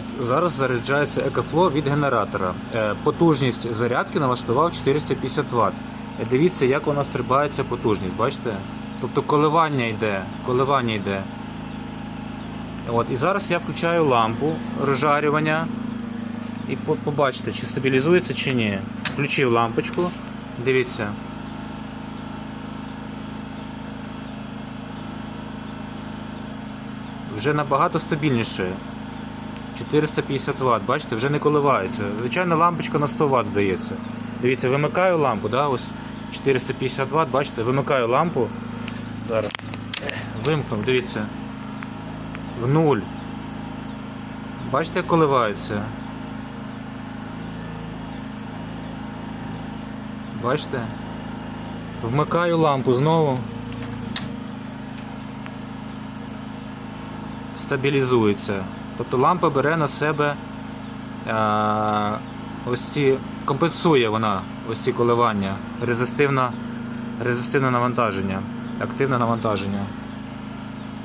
От зараз заряджається екофло від генератора. Е, Потужність зарядки налаштував 450 Вт. Е, Дивіться, як вона стрибається потужність, бачите? Тобто коливання йде, коливання йде. От, і зараз я включаю лампу розжарювання. І побачите, чи стабілізується чи ні. Включив лампочку. Дивіться. Вже набагато стабільніше. 450 Вт, бачите, вже не коливається. Звичайна лампочка на 100 Вт здається. Дивіться, вимикаю лампу, да, ось 450 Вт, бачите, вимикаю лампу. Зараз. Вимкнув, дивіться. В нуль. Бачите, як коливається. Бачите? Вмикаю лампу знову. Стабілізується. Тобто лампа бере на себе а, ось ці, компенсує вона ось ці коливання, резистивне навантаження, активне навантаження.